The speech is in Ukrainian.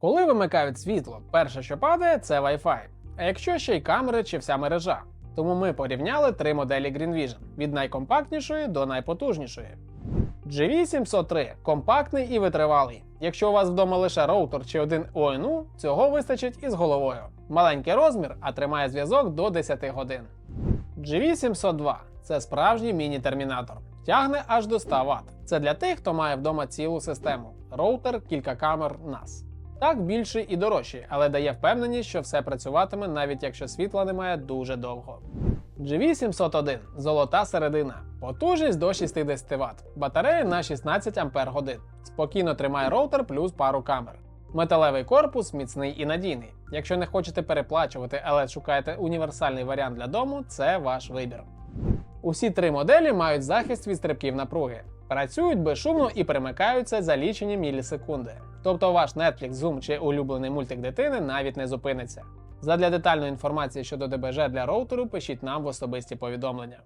Коли вимикають світло, перше, що падає, це Wi-Fi. А якщо ще й камери чи вся мережа. Тому ми порівняли три моделі Green Vision від найкомпактнішої до найпотужнішої. GV703 компактний і витривалий. Якщо у вас вдома лише роутер чи один ONU, цього вистачить із головою. Маленький розмір, а тримає зв'язок до 10 годин. GV702 це справжній міні-термінатор. Тягне аж до 100 Вт. Це для тих, хто має вдома цілу систему: роутер, кілька камер, NAS. Так більший і дорожчий, але дає впевненість, що все працюватиме навіть якщо світла немає дуже довго. G701 золота середина. Потужність до 60 Вт. Батарея на 16 Ампер годин. Спокійно тримає роутер плюс пару камер. Металевий корпус міцний і надійний. Якщо не хочете переплачувати, але шукаєте універсальний варіант для дому, це ваш вибір. Усі три моделі мають захист від стрибків напруги. Працюють безшумно і перемикаються за лічені мілісекунди. Тобто ваш Netflix, Zoom чи улюблений мультик дитини навіть не зупиниться. Задля детальної інформації щодо ДБЖ для роутеру пишіть нам в особисті повідомлення.